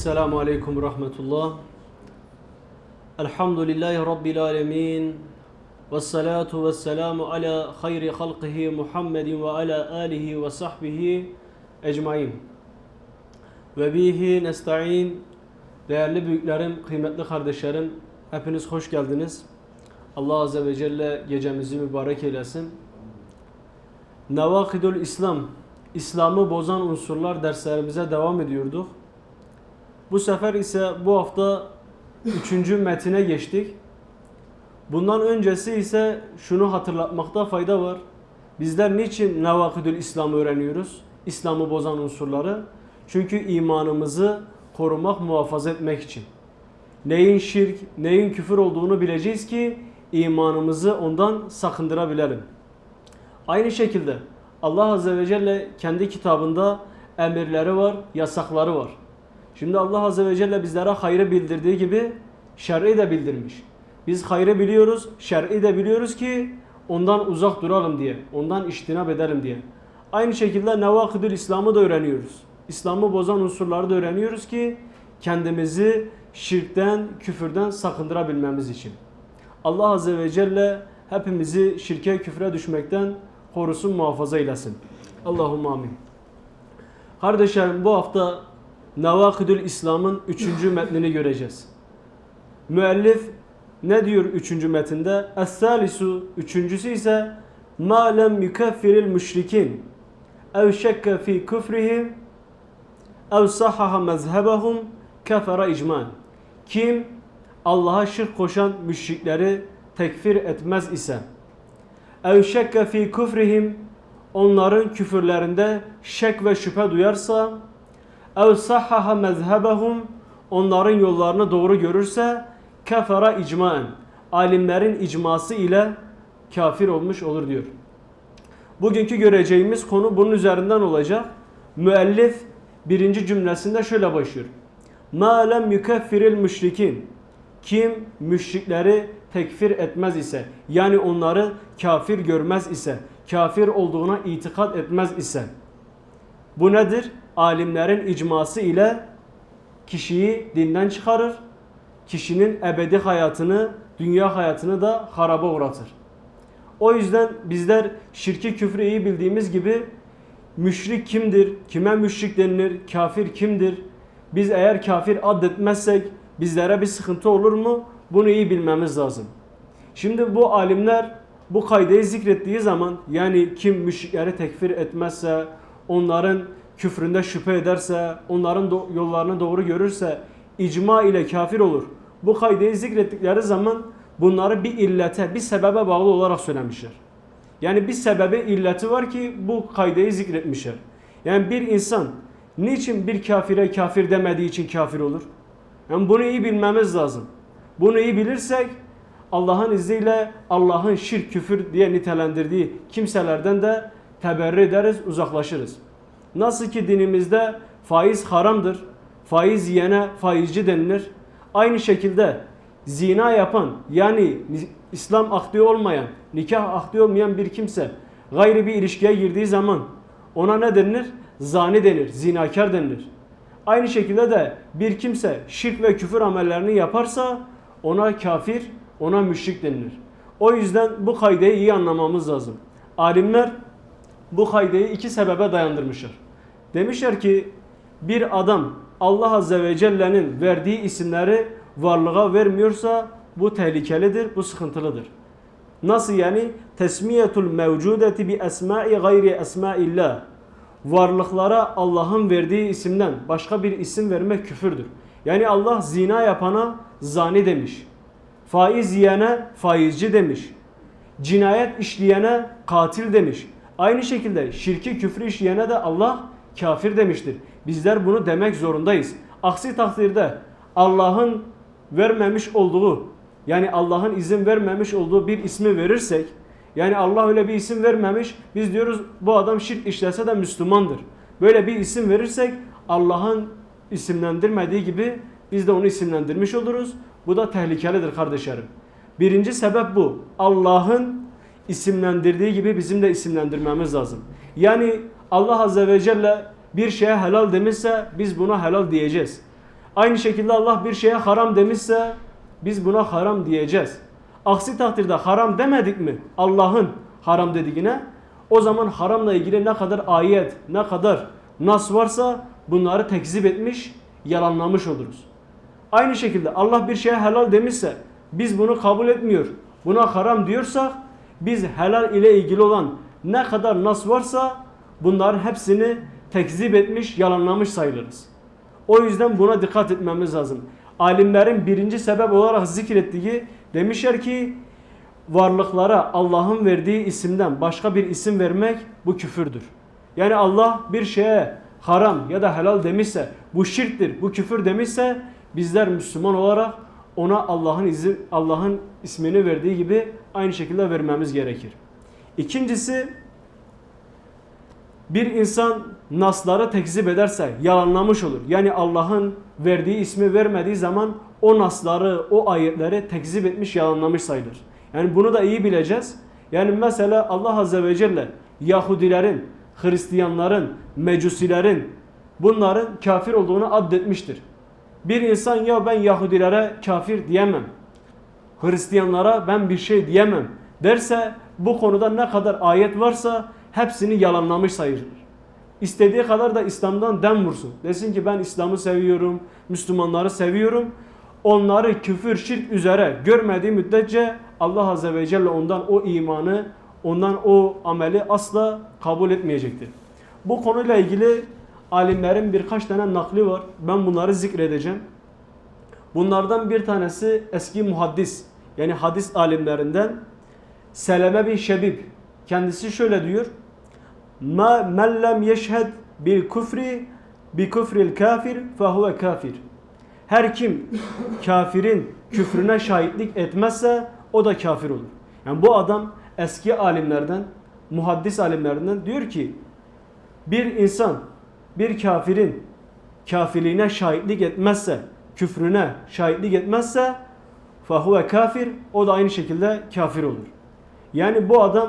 Esselamu Aleyküm Rahmetullah. Elhamdülillahi Rabbil Alemin. Ve salatu ve selamu ala hayri halkihi Muhammedin ve ala alihi ve sahbihi ecmain. Ve bihi nesta'in. Değerli büyüklerim, kıymetli kardeşlerim, hepiniz hoş geldiniz. Allah Azze ve Celle gecemizi mübarek eylesin. Nevakidul İslam, İslam'ı bozan unsurlar derslerimize devam ediyorduk. Bu sefer ise bu hafta üçüncü metine geçtik. Bundan öncesi ise şunu hatırlatmakta fayda var. Bizler niçin Nevakidül İslam'ı öğreniyoruz? İslam'ı bozan unsurları. Çünkü imanımızı korumak, muhafaza etmek için. Neyin şirk, neyin küfür olduğunu bileceğiz ki imanımızı ondan sakındırabilelim. Aynı şekilde Allah Azze ve Celle kendi kitabında emirleri var, yasakları var. Şimdi Allah Azze ve Celle bizlere hayrı bildirdiği gibi şer'i de bildirmiş. Biz hayrı biliyoruz, şer'i de biliyoruz ki ondan uzak duralım diye, ondan iştinap edelim diye. Aynı şekilde nevakidül İslam'ı da öğreniyoruz. İslam'ı bozan unsurları da öğreniyoruz ki kendimizi şirkten, küfürden sakındırabilmemiz için. Allah Azze ve Celle hepimizi şirke, küfre düşmekten korusun, muhafaza eylesin. Allahümme amin. Kardeşlerim bu hafta Nevakidül İslam'ın üçüncü metnini göreceğiz. Müellif ne diyor üçüncü metinde? Es-salisu üçüncüsü ise ma lem yukeffiril müşrikin ev şekke fi küfrihim ev sahaha mezhebahum kefere icman. Kim Allah'a şirk koşan müşrikleri tekfir etmez ise ev şekke fi küfrihim onların küfürlerinde şek ve şüphe duyarsa ev sahhaha mezhebehum onların yollarını doğru görürse kefera icmaen alimlerin icması ile kafir olmuş olur diyor. Bugünkü göreceğimiz konu bunun üzerinden olacak. Müellif birinci cümlesinde şöyle başlıyor. Ma lem yukeffiril müşrikin. Kim müşrikleri tekfir etmez ise yani onları kafir görmez ise kafir olduğuna itikat etmez ise bu nedir? Alimlerin icması ile kişiyi dinden çıkarır. Kişinin ebedi hayatını, dünya hayatını da haraba uğratır. O yüzden bizler şirki küfrü iyi bildiğimiz gibi müşrik kimdir, kime müşrik denilir, kafir kimdir? Biz eğer kafir addetmezsek bizlere bir sıkıntı olur mu? Bunu iyi bilmemiz lazım. Şimdi bu alimler bu kaydeyi zikrettiği zaman yani kim müşrikleri tekfir etmezse, onların küfründe şüphe ederse, onların do- yollarını doğru görürse icma ile kafir olur. Bu kaydeyi zikrettikleri zaman bunları bir illete, bir sebebe bağlı olarak söylemişler. Yani bir sebebi illeti var ki bu kaydeyi zikretmişler. Yani bir insan niçin bir kafire kafir demediği için kafir olur? Yani bunu iyi bilmemiz lazım. Bunu iyi bilirsek Allah'ın izniyle Allah'ın şirk küfür diye nitelendirdiği kimselerden de teberri ederiz, uzaklaşırız. Nasıl ki dinimizde faiz haramdır, faiz yiyene faizci denilir. Aynı şekilde zina yapan yani İslam akdi olmayan, nikah akdi olmayan bir kimse gayri bir ilişkiye girdiği zaman ona ne denilir? Zani denir, zinakar denilir. Aynı şekilde de bir kimse şirk ve küfür amellerini yaparsa ona kafir, ona müşrik denilir. O yüzden bu kaydeyi iyi anlamamız lazım. Alimler bu kaydeyi iki sebebe dayandırmışlar. Demişler ki bir adam Allah Azze ve Celle'nin verdiği isimleri varlığa vermiyorsa bu tehlikelidir, bu sıkıntılıdır. Nasıl yani? Tesmiyetul mevcudeti bi esma'i gayri esma'illah. Varlıklara Allah'ın verdiği isimden başka bir isim vermek küfürdür. Yani Allah zina yapana zani demiş. Faiz yiyene faizci demiş. Cinayet işleyene katil demiş. Aynı şekilde şirki küfrü işleyene de Allah kafir demiştir. Bizler bunu demek zorundayız. Aksi takdirde Allah'ın vermemiş olduğu yani Allah'ın izin vermemiş olduğu bir ismi verirsek yani Allah öyle bir isim vermemiş biz diyoruz bu adam şirk işlese de Müslümandır. Böyle bir isim verirsek Allah'ın isimlendirmediği gibi biz de onu isimlendirmiş oluruz. Bu da tehlikelidir kardeşlerim. Birinci sebep bu. Allah'ın isimlendirdiği gibi bizim de isimlendirmemiz lazım. Yani Allah Azze ve Celle bir şeye helal demişse biz buna helal diyeceğiz. Aynı şekilde Allah bir şeye haram demişse biz buna haram diyeceğiz. Aksi takdirde haram demedik mi Allah'ın haram dediğine o zaman haramla ilgili ne kadar ayet, ne kadar nas varsa bunları tekzip etmiş, yalanlamış oluruz. Aynı şekilde Allah bir şeye helal demişse biz bunu kabul etmiyor. Buna haram diyorsak biz helal ile ilgili olan ne kadar nas varsa bunların hepsini tekzip etmiş, yalanlamış sayılırız. O yüzden buna dikkat etmemiz lazım. Alimlerin birinci sebep olarak zikrettiği demişler ki varlıklara Allah'ın verdiği isimden başka bir isim vermek bu küfürdür. Yani Allah bir şeye haram ya da helal demişse bu şirktir, bu küfür demişse bizler Müslüman olarak ona Allah'ın izi Allah'ın ismini verdiği gibi aynı şekilde vermemiz gerekir. İkincisi bir insan nasları tekzip ederse yalanlamış olur. Yani Allah'ın verdiği ismi vermediği zaman o nasları, o ayetleri tekzip etmiş, yalanlamış sayılır. Yani bunu da iyi bileceğiz. Yani mesela Allah Azze ve Celle Yahudilerin, Hristiyanların, Mecusilerin bunların kafir olduğunu addetmiştir. Bir insan ya ben Yahudilere kafir diyemem. Hristiyanlara ben bir şey diyemem derse bu konuda ne kadar ayet varsa hepsini yalanlamış sayılır. İstediği kadar da İslam'dan dem vursun. Desin ki ben İslam'ı seviyorum, Müslümanları seviyorum. Onları küfür, şirk üzere görmediği müddetçe Allah Azze ve Celle ondan o imanı, ondan o ameli asla kabul etmeyecektir. Bu konuyla ilgili alimlerin birkaç tane nakli var. Ben bunları zikredeceğim. Bunlardan bir tanesi eski muhaddis yani hadis alimlerinden Seleme bin Şebib kendisi şöyle diyor. Ma men lem yeşhed bil kufri bi kufril kafir fehuve kafir. Her kim kafirin küfrüne şahitlik etmezse o da kafir olur. Yani bu adam eski alimlerden, muhaddis alimlerinden diyor ki bir insan bir kafirin kafirliğine şahitlik etmezse, küfrüne şahitlik etmezse fahuve kafir o da aynı şekilde kafir olur. Yani bu adam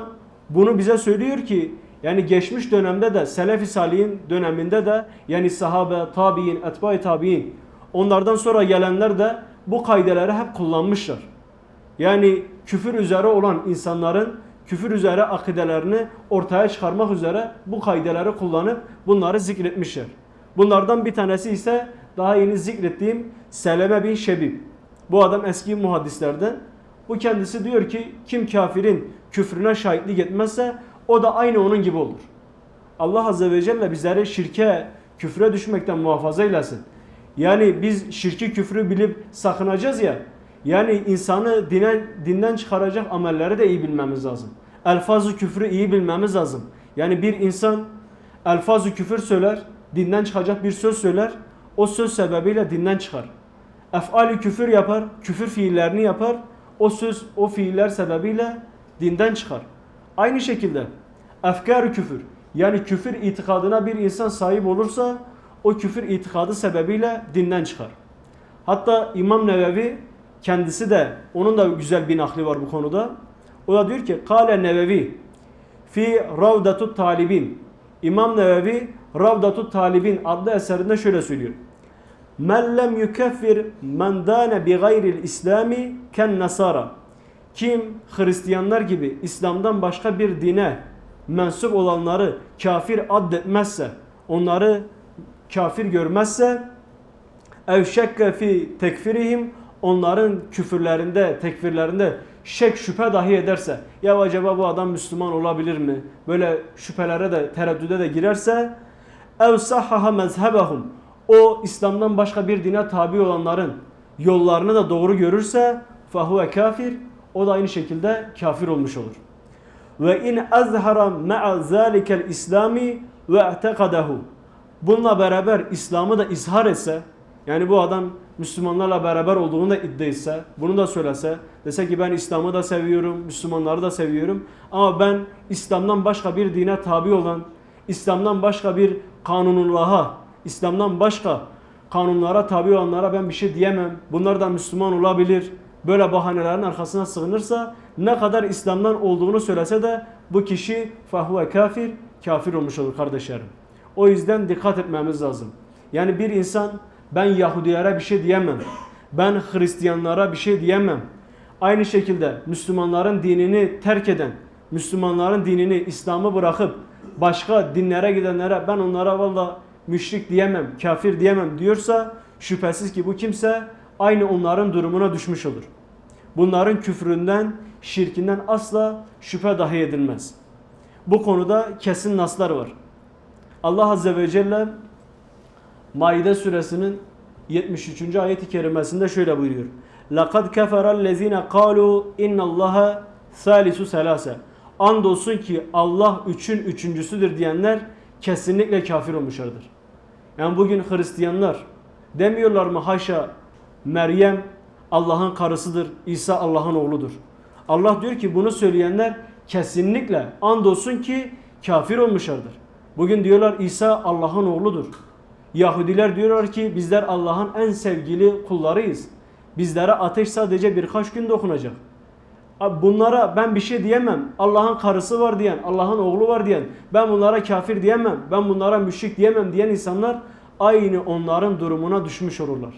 bunu bize söylüyor ki yani geçmiş dönemde de Selefi Salih'in döneminde de yani sahabe, tabi'in, etbai tabi'in onlardan sonra gelenler de bu kaideleri hep kullanmışlar. Yani küfür üzere olan insanların küfür üzere akidelerini ortaya çıkarmak üzere bu kaideleri kullanıp bunları zikretmişler. Bunlardan bir tanesi ise daha yeni zikrettiğim Seleme bin Şebib. Bu adam eski muhaddislerden. Bu kendisi diyor ki kim kafirin küfrüne şahitlik etmezse o da aynı onun gibi olur. Allah Azze ve Celle bizleri şirke, küfre düşmekten muhafaza eylesin. Yani biz şirki küfrü bilip sakınacağız ya. Yani insanı dine, dinden çıkaracak amelleri de iyi bilmemiz lazım. Elfazı küfrü iyi bilmemiz lazım. Yani bir insan elfazı küfür söyler, dinden çıkacak bir söz söyler, o söz sebebiyle dinden çıkar. Efali küfür yapar, küfür fiillerini yapar, o söz, o fiiller sebebiyle dinden çıkar. Aynı şekilde efkar küfür, yani küfür itikadına bir insan sahip olursa, o küfür itikadı sebebiyle dinden çıkar. Hatta İmam Nevevi kendisi de onun da güzel bir nakli var bu konuda. O da diyor ki Kale Nevevi fi Ravdatut Talibin İmam Nevevi Ravdatut Talibin adlı eserinde şöyle söylüyor. Men lem yukeffir men dane bi gayril islami ken nasara. Kim Hristiyanlar gibi İslam'dan başka bir dine mensup olanları kafir addetmezse, onları kafir görmezse ev şekke fi tekfirihim onların küfürlerinde, tekfirlerinde şek şüphe dahi ederse ya acaba bu adam Müslüman olabilir mi? Böyle şüphelere de tereddüde de girerse ev sahhaha mezhebehum o İslam'dan başka bir dine tabi olanların yollarını da doğru görürse fahuve kafir o da aynı şekilde kafir olmuş olur. Ve in azhara ma'a zalikel islami ve i'tekadahu bununla beraber İslam'ı da izhar etse yani bu adam Müslümanlarla beraber olduğunu da iddia etse, bunu da söylese, dese ki ben İslam'ı da seviyorum, Müslümanları da seviyorum ama ben İslam'dan başka bir dine tabi olan, İslam'dan başka bir kanunullaha, İslam'dan başka kanunlara tabi olanlara ben bir şey diyemem. Bunlar da Müslüman olabilir. Böyle bahanelerin arkasına sığınırsa ne kadar İslam'dan olduğunu söylese de bu kişi fahuve kafir, kafir olmuş olur kardeşlerim. O yüzden dikkat etmemiz lazım. Yani bir insan Ben Yahudilere bir şey diyemem. Ben Hristiyanlara bir şey diyemem. Aynı şekilde Müslümanların dinini terk eden, Müslümanların dinini, İslam'ı bırakıp başka dinlere gidenlere ben onlara valla müşrik diyemem, kafir diyemem diyorsa şüphesiz ki bu kimse aynı onların durumuna düşmüş olur. Bunların küfründen, şirkinden asla şüphe dahi edilmez. Bu konuda kesin naslar var. Allah Azze ve Celle Maide suresinin 73. ayet-i kerimesinde şöyle buyuruyor. لَقَدْ كَفَرَ الَّذ۪ينَ قَالُوا اِنَّ اللّٰهَ ثَالِسُ سَلَاسَ Andolsun ki Allah üçün üçüncüsüdür diyenler kesinlikle kafir olmuşlardır. Yani bugün Hristiyanlar demiyorlar mı haşa Meryem Allah'ın karısıdır, İsa Allah'ın oğludur. Allah diyor ki bunu söyleyenler kesinlikle andolsun ki kafir olmuşlardır. Bugün diyorlar İsa Allah'ın oğludur. Yahudiler diyorlar ki bizler Allah'ın en sevgili kullarıyız. Bizlere ateş sadece birkaç gün dokunacak. Bunlara ben bir şey diyemem. Allah'ın karısı var diyen, Allah'ın oğlu var diyen, ben bunlara kafir diyemem, ben bunlara müşrik diyemem diyen insanlar aynı onların durumuna düşmüş olurlar.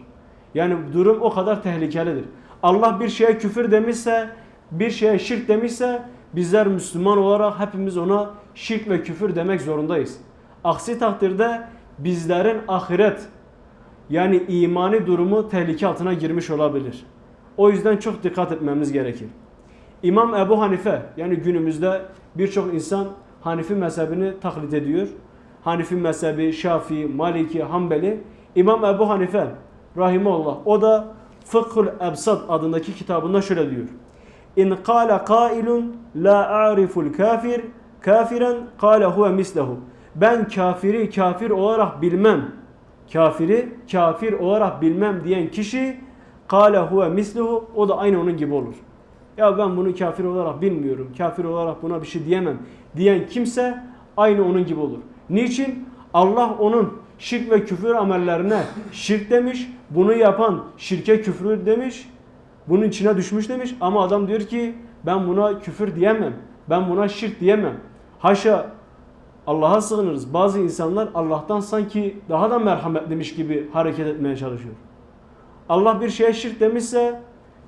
Yani durum o kadar tehlikelidir. Allah bir şeye küfür demişse, bir şeye şirk demişse bizler Müslüman olarak hepimiz ona şirk ve küfür demek zorundayız. Aksi takdirde bizlerin ahiret yani imani durumu tehlike altına girmiş olabilir. O yüzden çok dikkat etmemiz gerekir. İmam Ebu Hanife yani günümüzde birçok insan Hanifi mezhebini taklit ediyor. Hanifi mezhebi, Şafii, Maliki, Hanbeli. İmam Ebu Hanife rahimahullah o da Fıkhul Ebsad adındaki kitabında şöyle diyor. İn kâle kailun la a'riful kafir kafiren kâle huve mislehu. Ben kafiri kafir olarak bilmem. Kafiri kafir olarak bilmem diyen kişi kâle huve mislehu o da aynı onun gibi olur. Ya ben bunu kafir olarak bilmiyorum. Kafir olarak buna bir şey diyemem diyen kimse aynı onun gibi olur. Niçin? Allah onun şirk ve küfür amellerine şirk demiş. Bunu yapan şirke küfür demiş. Bunun içine düşmüş demiş. Ama adam diyor ki ben buna küfür diyemem. Ben buna şirk diyemem. Haşa Allah'a sığınırız. Bazı insanlar Allah'tan sanki daha da merhametliymiş gibi hareket etmeye çalışıyor. Allah bir şeye şirk demişse,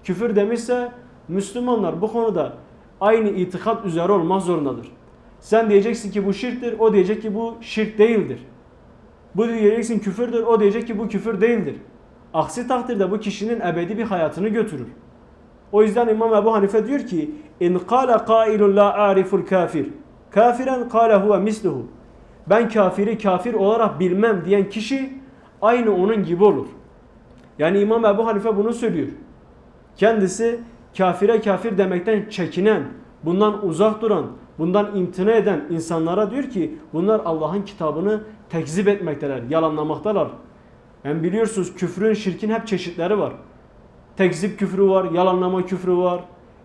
küfür demişse Müslümanlar bu konuda aynı itikat üzere olmak zorundadır. Sen diyeceksin ki bu şirktir, o diyecek ki bu şirk değildir. Bu diyeceksin küfürdür, o diyecek ki bu küfür değildir. Aksi takdirde bu kişinin ebedi bir hayatını götürür. O yüzden İmam Ebu Hanife diyor ki in qala qailun la ariful kafir kafiren qala huve misluhu ben kafiri kafir olarak bilmem diyen kişi aynı onun gibi olur. Yani İmam Ebu Hanife bunu söylüyor. Kendisi kafire kafir demekten çekinen, bundan uzak duran, bundan imtina eden insanlara diyor ki bunlar Allah'ın kitabını tekzip etmekteler, yalanlamaktalar. Yani biliyorsunuz küfrün, şirkin hep çeşitleri var. Tekzip küfrü var, yalanlama küfrü var,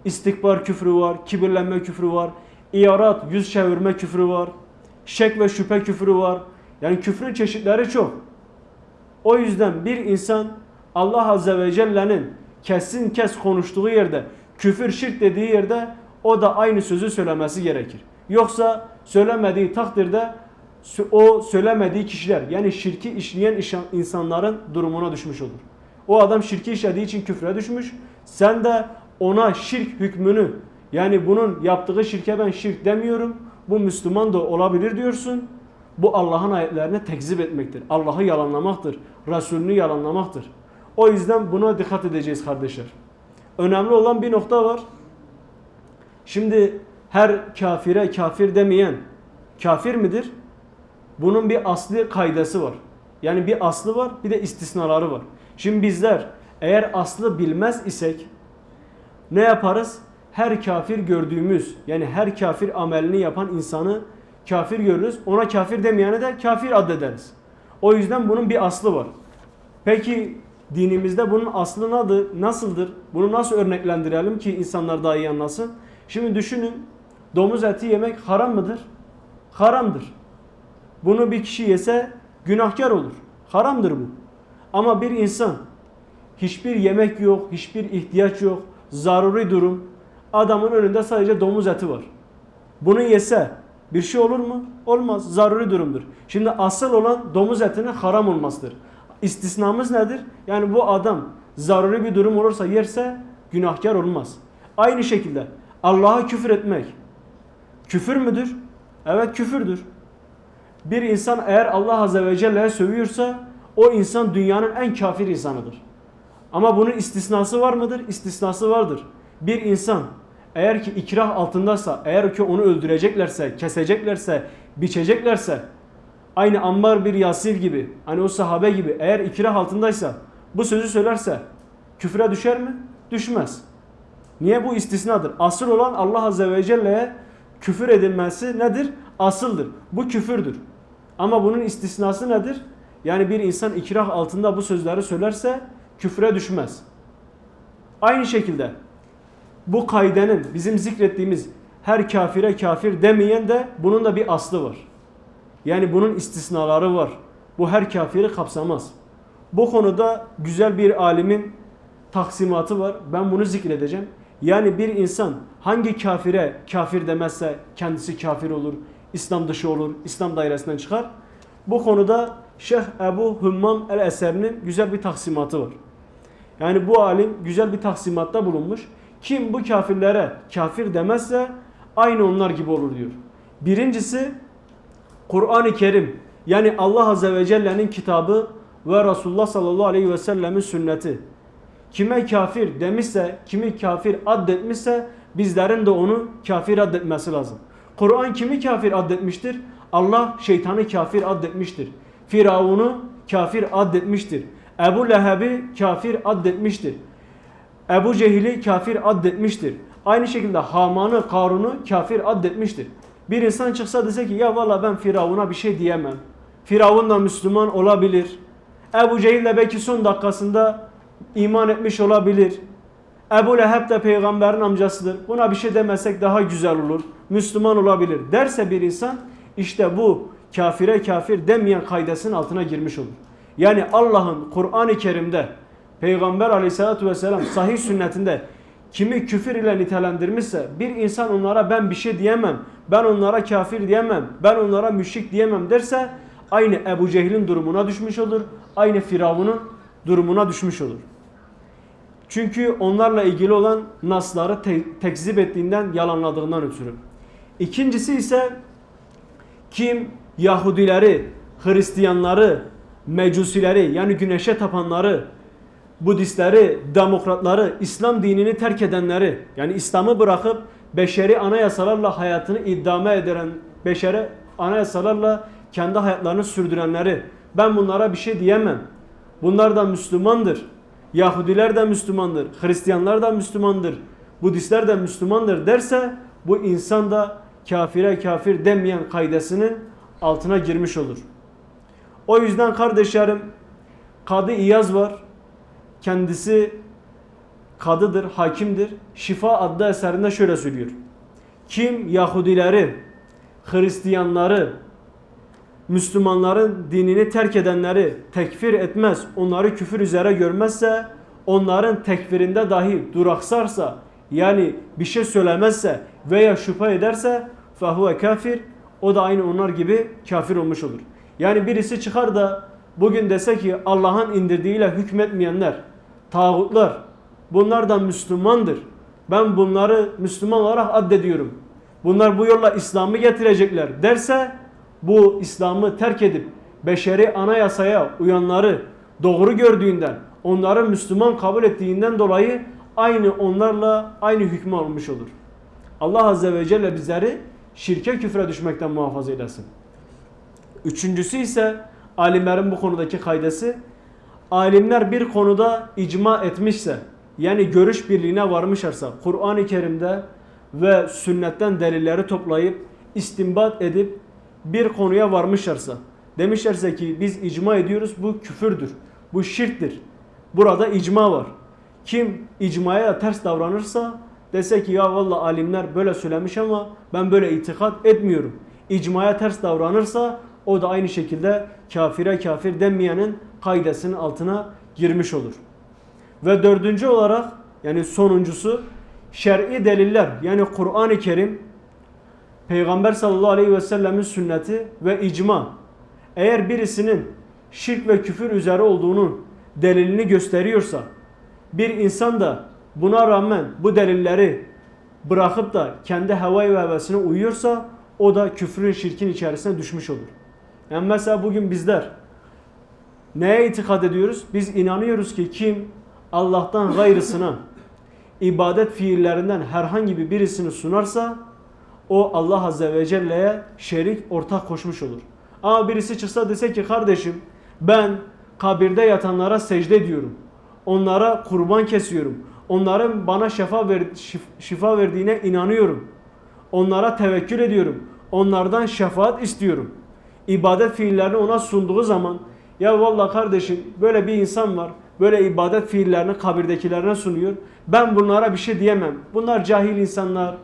istikbar küfrü var, kibirlenme küfrü var, iarat, yüz çevirme küfrü var, şek ve şüphe küfrü var. Yani küfrün çeşitleri çok. O yüzden bir insan Allah Azze ve Celle'nin kesin kes konuştuğu yerde, küfür şirk dediği yerde o da aynı sözü söylemesi gerekir. Yoksa söylemediği takdirde o söylemediği kişiler yani şirki işleyen insanların durumuna düşmüş olur. O adam şirki işlediği için küfre düşmüş. Sen de ona şirk hükmünü yani bunun yaptığı şirke ben şirk demiyorum. Bu Müslüman da olabilir diyorsun. Bu Allah'ın ayetlerine tekzip etmektir. Allah'ı yalanlamaktır. Resulünü yalanlamaktır. O yüzden buna dikkat edeceğiz kardeşler. Önemli olan bir nokta var. Şimdi her kafire kafir demeyen kafir midir? Bunun bir asli kaydası var. Yani bir aslı var bir de istisnaları var. Şimdi bizler eğer aslı bilmez isek ne yaparız? Her kafir gördüğümüz yani her kafir amelini yapan insanı kafir görürüz. Ona kafir demeyene de kafir addederiz. O yüzden bunun bir aslı var. Peki dinimizde bunun aslı nadır, nasıldır? Bunu nasıl örneklendirelim ki insanlar daha iyi anlasın? Şimdi düşünün domuz eti yemek haram mıdır? Haramdır. Bunu bir kişi yese günahkar olur. Haramdır bu. Ama bir insan hiçbir yemek yok, hiçbir ihtiyaç yok, zaruri durum. Adamın önünde sadece domuz eti var. Bunu yese bir şey olur mu? Olmaz. Zaruri durumdur. Şimdi asıl olan domuz etinin haram olmasıdır. İstisnamız nedir? Yani bu adam zaruri bir durum olursa yerse günahkar olmaz. Aynı şekilde Allah'a küfür etmek küfür müdür? Evet küfürdür. Bir insan eğer Allah Azze ve Celle'ye sövüyorsa o insan dünyanın en kafir insanıdır. Ama bunun istisnası var mıdır? İstisnası vardır. Bir insan eğer ki ikrah altındaysa, eğer ki onu öldüreceklerse, keseceklerse, biçeceklerse, aynı Ammar bir Yasir gibi, hani o sahabe gibi eğer ikrah altındaysa bu sözü söylerse küfre düşer mi? Düşmez. Niye bu istisnadır? Asıl olan Allah Azze ve Celle'ye küfür edilmesi nedir? Asıldır. Bu küfürdür. Ama bunun istisnası nedir? Yani bir insan ikrah altında bu sözleri söylerse küfre düşmez. Aynı şekilde bu kaidenin bizim zikrettiğimiz her kafire kafir demeyen de bunun da bir aslı var. Yani bunun istisnaları var. Bu her kafiri kapsamaz. Bu konuda güzel bir alimin taksimatı var. Ben bunu zikredeceğim. Yani bir insan hangi kafire kafir demezse kendisi kafir olur, İslam dışı olur, İslam dairesinden çıkar. Bu konuda Şeyh Ebu Hümmam el-Eser'in güzel bir taksimatı var. Yani bu alim güzel bir taksimatta bulunmuş. Kim bu kafirlere kafir demezse aynı onlar gibi olur diyor. Birincisi Kur'an-ı Kerim yani Allah Azze ve Celle'nin kitabı ve Resulullah sallallahu aleyhi ve sellemin sünneti. Kime kafir demişse, kimi kafir addetmişse bizlerin de onu kafir addetmesi lazım. Kur'an kimi kafir addetmiştir? Allah şeytanı kafir addetmiştir. Firavun'u kafir addetmiştir. Ebu Leheb'i kafir addetmiştir. Ebu Cehil'i kafir addetmiştir. Aynı şekilde Haman'ı, Karun'u kafir addetmiştir. Bir insan çıksa dese ki ya valla ben Firavun'a bir şey diyemem. Firavun da Müslüman olabilir. Ebu Cehil de belki son dakikasında iman etmiş olabilir. Ebu Leheb de peygamberin amcasıdır. Buna bir şey demesek daha güzel olur. Müslüman olabilir derse bir insan işte bu kafire kafir demeyen kaidesinin altına girmiş olur. Yani Allah'ın Kur'an-ı Kerim'de Peygamber aleyhissalatü vesselam sahih sünnetinde kimi küfür ile nitelendirmişse bir insan onlara ben bir şey diyemem, ben onlara kafir diyemem, ben onlara müşrik diyemem derse aynı Ebu Cehil'in durumuna düşmüş olur, aynı Firavun'un durumuna düşmüş olur. Çünkü onlarla ilgili olan nasları te- tekzip ettiğinden, yalanladığından ötürü. İkincisi ise kim Yahudileri, Hristiyanları, Mecusileri yani güneşe tapanları, Budistleri, demokratları, İslam dinini terk edenleri yani İslam'ı bırakıp beşeri anayasalarla hayatını idame eden, beşeri anayasalarla kendi hayatlarını sürdürenleri ben bunlara bir şey diyemem. Bunlar da Müslümandır. Yahudiler de Müslümandır. Hristiyanlar da Müslümandır. Budistler de Müslümandır derse bu insan da kafire kafir demeyen kaidesinin altına girmiş olur. O yüzden kardeşlerim Kadı İyaz var. Kendisi kadıdır, hakimdir. Şifa adlı eserinde şöyle söylüyor. Kim Yahudileri, Hristiyanları, Müslümanların dinini terk edenleri tekfir etmez, onları küfür üzere görmezse, onların tekfirinde dahi duraksarsa, yani bir şey söylemezse veya şüphe ederse fehuve kafir, o da aynı onlar gibi kafir olmuş olur. Yani birisi çıkar da bugün dese ki Allah'ın indirdiğiyle hükmetmeyenler, tağutlar, bunlar da Müslümandır. Ben bunları Müslüman olarak addediyorum. Bunlar bu yolla İslam'ı getirecekler derse bu İslam'ı terk edip beşeri anayasaya uyanları doğru gördüğünden, onları Müslüman kabul ettiğinden dolayı aynı onlarla aynı hükmü almış olur. Allah Azze ve Celle bizleri şirke küfre düşmekten muhafaza eylesin. Üçüncüsü ise alimlerin bu konudaki kaydesi alimler bir konuda icma etmişse yani görüş birliğine varmışlarsa Kur'an-ı Kerim'de ve sünnetten delilleri toplayıp istinbat edip bir konuya varmışlarsa demişlerse ki biz icma ediyoruz bu küfürdür. Bu şirktir. Burada icma var. Kim icmaya ters davranırsa dese ki ya valla alimler böyle söylemiş ama ben böyle itikat etmiyorum. İcmaya ters davranırsa o da aynı şekilde kafire kafir demeyenin kaidesinin altına girmiş olur. Ve dördüncü olarak yani sonuncusu şer'i deliller yani Kur'an-ı Kerim Peygamber sallallahu aleyhi ve sellemin sünneti ve icma. Eğer birisinin şirk ve küfür üzere olduğunun delilini gösteriyorsa bir insan da buna rağmen bu delilleri bırakıp da kendi havayı ve hevesine uyuyorsa o da küfrün şirkin içerisine düşmüş olur. Yani mesela bugün bizler neye itikad ediyoruz? Biz inanıyoruz ki kim Allah'tan gayrısına ibadet fiillerinden herhangi bir birisini sunarsa o Allah Azze ve Celle'ye şerik ortak koşmuş olur. Ama birisi çıksa dese ki kardeşim ben kabirde yatanlara secde ediyorum. Onlara kurban kesiyorum. Onların bana şifa, ver, şif- şifa verdiğine inanıyorum. Onlara tevekkül ediyorum. Onlardan şefaat istiyorum. İbadet fiillerini ona sunduğu zaman ya vallahi kardeşim böyle bir insan var. Böyle ibadet fiillerini kabirdekilerine sunuyor. Ben bunlara bir şey diyemem. Bunlar cahil insanlar.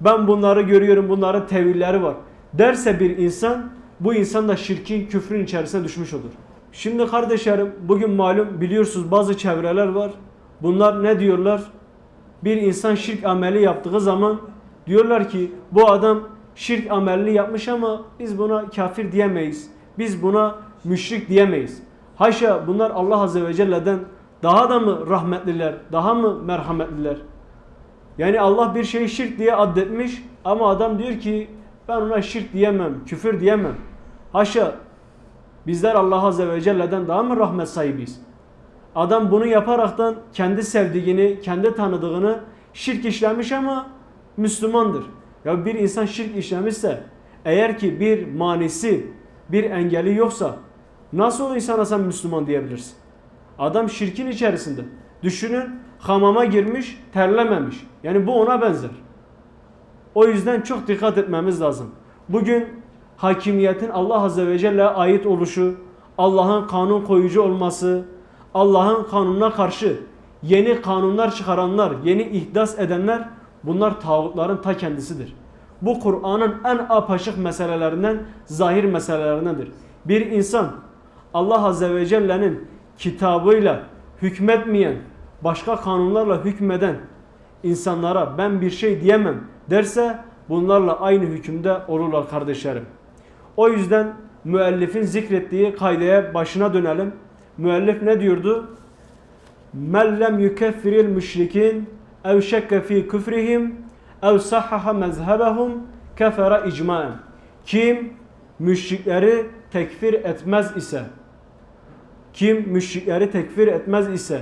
Ben bunları görüyorum. Bunların tevilleri var. Derse bir insan bu insan da şirkin, küfrün içerisine düşmüş olur. Şimdi kardeşlerim bugün malum biliyorsunuz bazı çevreler var. Bunlar ne diyorlar? Bir insan şirk ameli yaptığı zaman diyorlar ki bu adam şirk amelini yapmış ama biz buna kafir diyemeyiz. Biz buna müşrik diyemeyiz. Haşa bunlar Allah Azze ve Celle'den daha da mı rahmetliler, daha mı merhametliler? Yani Allah bir şeyi şirk diye addetmiş ama adam diyor ki ben ona şirk diyemem, küfür diyemem. Haşa bizler Allah Azze ve Celle'den daha mı rahmet sahibiyiz? Adam bunu yaparaktan kendi sevdiğini, kendi tanıdığını şirk işlemiş ama Müslümandır. Ya bir insan şirk işlemişse eğer ki bir manisi, bir engeli yoksa nasıl o insana sen Müslüman diyebilirsin? Adam şirkin içerisinde. Düşünün hamama girmiş, terlememiş. Yani bu ona benzer. O yüzden çok dikkat etmemiz lazım. Bugün hakimiyetin Allah Azze ve Celle'ye ait oluşu, Allah'ın kanun koyucu olması, Allah'ın kanununa karşı yeni kanunlar çıkaranlar, yeni ihdas edenler bunlar tağutların ta kendisidir. Bu Kur'an'ın en apaşık meselelerinden, zahir meselelerindendir. Bir insan Allah Azze ve Celle'nin kitabıyla hükmetmeyen, başka kanunlarla hükmeden insanlara ben bir şey diyemem derse bunlarla aynı hükümde olurlar kardeşlerim. O yüzden müellifin zikrettiği kaydeye başına dönelim. Müellif ne diyordu? Men lem yukeffiril müşrikin ev şekke fi küfrihim ev sahhaha mezhebehum kefere icmaen. Kim müşrikleri tekfir etmez ise kim müşrikleri tekfir etmez ise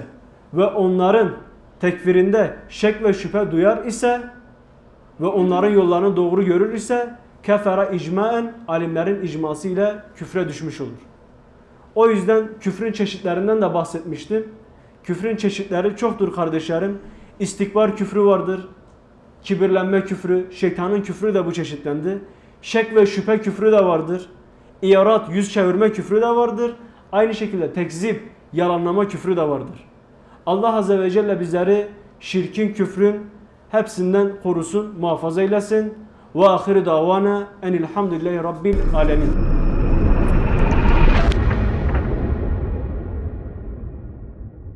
ve onların tekfirinde şek ve şüphe duyar ise ve onların yollarını doğru görür ise kefere icmaen alimlerin icması ile küfre düşmüş olur. O yüzden küfrün çeşitlerinden de bahsetmiştim. Küfrün çeşitleri çoktur kardeşlerim. İstikbar küfrü vardır. Kibirlenme küfrü, şeytanın küfrü de bu çeşitlendi. Şek ve şüphe küfrü de vardır. İyarat, yüz çevirme küfrü de vardır. Aynı şekilde tekzip, yalanlama küfrü de vardır. Allah Azze ve Celle bizleri şirkin, küfrün hepsinden korusun, muhafaza eylesin. Ve ahiru davana enilhamdülillahi rabbil alemin.